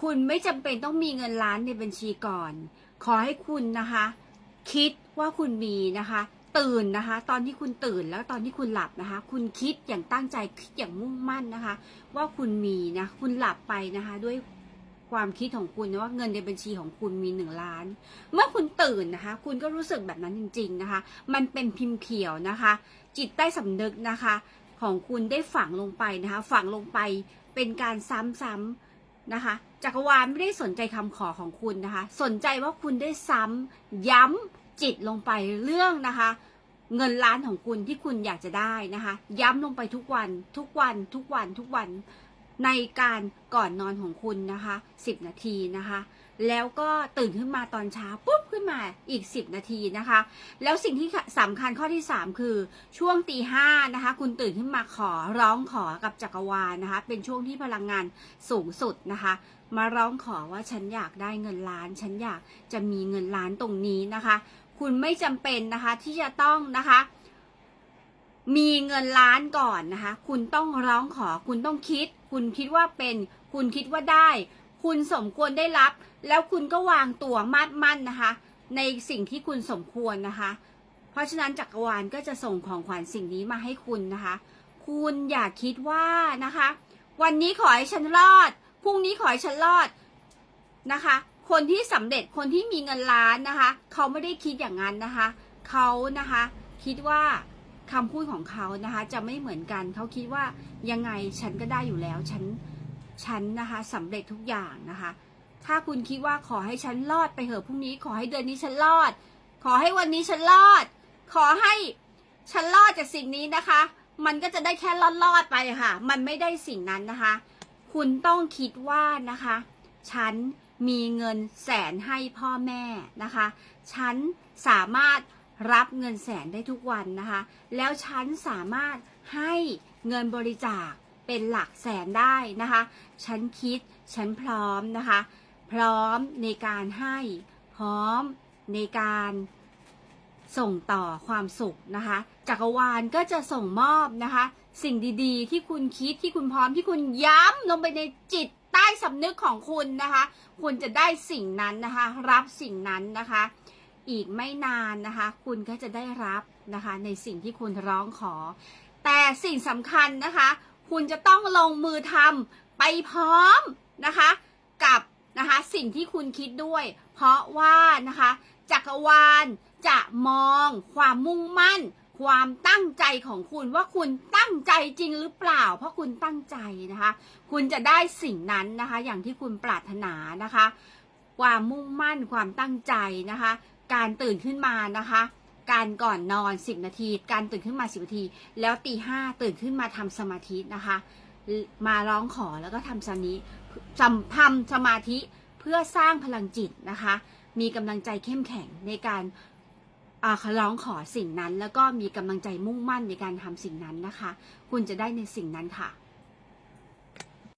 คุณไม่จำเป็นต้องมีเงินล้านในบัญชีก่อน ขอให้คุณนะคะ คิดว่าคุณมีนะคะ ตื่นนะคะ ตอนที่คุณตื่นแล้วตอนที่คุณหลับนะคะ คุณคิดอย่างตั้งใจคิดอย่างมุ่งมั่นนะคะ ว่าคุณมีนะคุณหลับไปนะคะ ด้วยความคิดของคุณนะว่าเงินในบัญชีของคุณมีหนึ่งล้าน เมื่อคุณตื่นนะคะ คุณก็รู้สึกแบบนั้นจริง ๆนะคะ มันเป็นพิมพ์เขียวนะคะ จิตใต้สำนึกนะคะ ของคุณได้ฝังลงไปนะคะ ฝังลงไปเป็นการซ้ำๆนะคะ จักรวาลไม่ได้สนใจคำขอของคุณนะคะ สนใจว่าคุณได้ซ้ำย้ำจิตลงไปเรื่องนะคะ เงินล้านของคุณที่คุณอยากจะได้นะคะ ย้ำลงไปทุกวันทุกวันทุกวันทุกวัน ในการก่อนนอนของคุณนะคะ 10 นาทีนะคะ แล้วก็ตื่นขึ้นมาตอนเช้าปุ๊บขึ้นมาอีก 10 นาทีนะคะ แล้วสิ่งที่สำคัญข้อที่ 3 คือช่วงตีห้านะคะ คุณตื่นขึ้นมาขอร้องขอกับจักรวาลนะคะ เป็นช่วงที่พลังงานสูงสุดนะคะ มาร้องขอว่าฉันอยากได้เงินล้าน ฉันอยากจะมีเงินล้านตรงนี้นะคะ คุณไม่จำเป็นนะคะที่จะต้องนะคะ มีเงินล้านก่อนนะคะ คุณต้องร้องขอ คุณต้องคิด คุณคิดว่าเป็น คุณคิดว่าได้ คุณสมควรได้รับ แล้วคุณก็วางตัวมาดมั่นนะคะ ในสิ่งที่คุณสมควรนะคะ เพราะฉะนั้นจักรวาลก็จะส่งของขวัญสิ่งนี้มาให้คุณนะคะ คุณอย่าคิดว่านะคะ วันนี้ขอให้ฉันรอด พรุ่งนี้ขอให้ฉันรอดนะคะ คนที่สำเร็จ คนที่มีเงินล้านนะคะ เขาไม่ได้คิดอย่างนั้นนะคะ เขานะคะ คิดว่า คำพูดของเขานะคะ จะไม่เหมือนกันเขาคิดว่ายังไงฉันก็ได้อยู่แล้วฉันฉันนะคะสำเร็จทุกอย่างนะคะ ถ้าคุณคิดว่าขอให้ฉันรอดไปเหอะพรุ่งนี้ขอให้เดือนนี้ฉันรอด ขอให้วันนี้ฉันรอด ขอให้ฉันรอดจากสิ่งนี้นะคะ มันก็จะได้แค่รอดรอดๆไปค่ะ มันไม่ได้สิ่งนั้นนะคะ คุณต้องคิดว่านะคะ ฉันมีเงินแสนให้พ่อแม่นะคะ ฉันสามารถ รับเงินแสนได้ทุกวันนะคะ แล้วฉันสามารถให้เงินบริจาคเป็นหลักแสนได้นะคะ ฉันคิด ฉันพร้อมนะคะ พร้อมในการให้ พร้อมในการส่งต่อความสุขนะคะ จักรวาลก็จะส่งมอบนะคะ สิ่งดีๆ ที่คุณคิดที่คุณพร้อมที่คุณย้ำลงไปในจิตใต้สำนึกของคุณนะคะ คุณจะได้สิ่งนั้นนะคะ รับสิ่งนั้นนะคะ อีกไม่นานนะคะ คุณก็จะได้รับนะคะในสิ่งที่คุณร้องขอ แต่สิ่งสำคัญนะคะ คุณจะต้องลงมือทำไปพร้อมนะคะ กับนะคะสิ่งที่คุณคิดด้วย เพราะว่านะคะจักรวาลจะมองความมุ่งมั่น ความตั้งใจของคุณว่าคุณตั้งใจจริงหรือเปล่า เพราะคุณตั้งใจนะคะ คุณจะได้สิ่งนั้นนะคะ อย่างที่คุณปรารถนานะคะ ความมุ่งมั่นความตั้งใจนะคะ การตื่นขึ้นมานะคะ การก่อนนอน 10 นาที การตื่นขึ้นมา 10 นาที แล้วตีห้าตื่นขึ้นมาทำสมาธินะคะ มาร้องขอแล้วก็ทำสมาธิทำทำสมาธิเพื่อสร้างพลังจิตนะคะ มีกำลังใจเข้มแข็งในการอ่าร้องขอสิ่งนั้น แล้วก็มีกำลังใจมุ่งมั่นในการทำสิ่งนั้นนะคะ คุณจะได้ในสิ่งนั้นค่ะ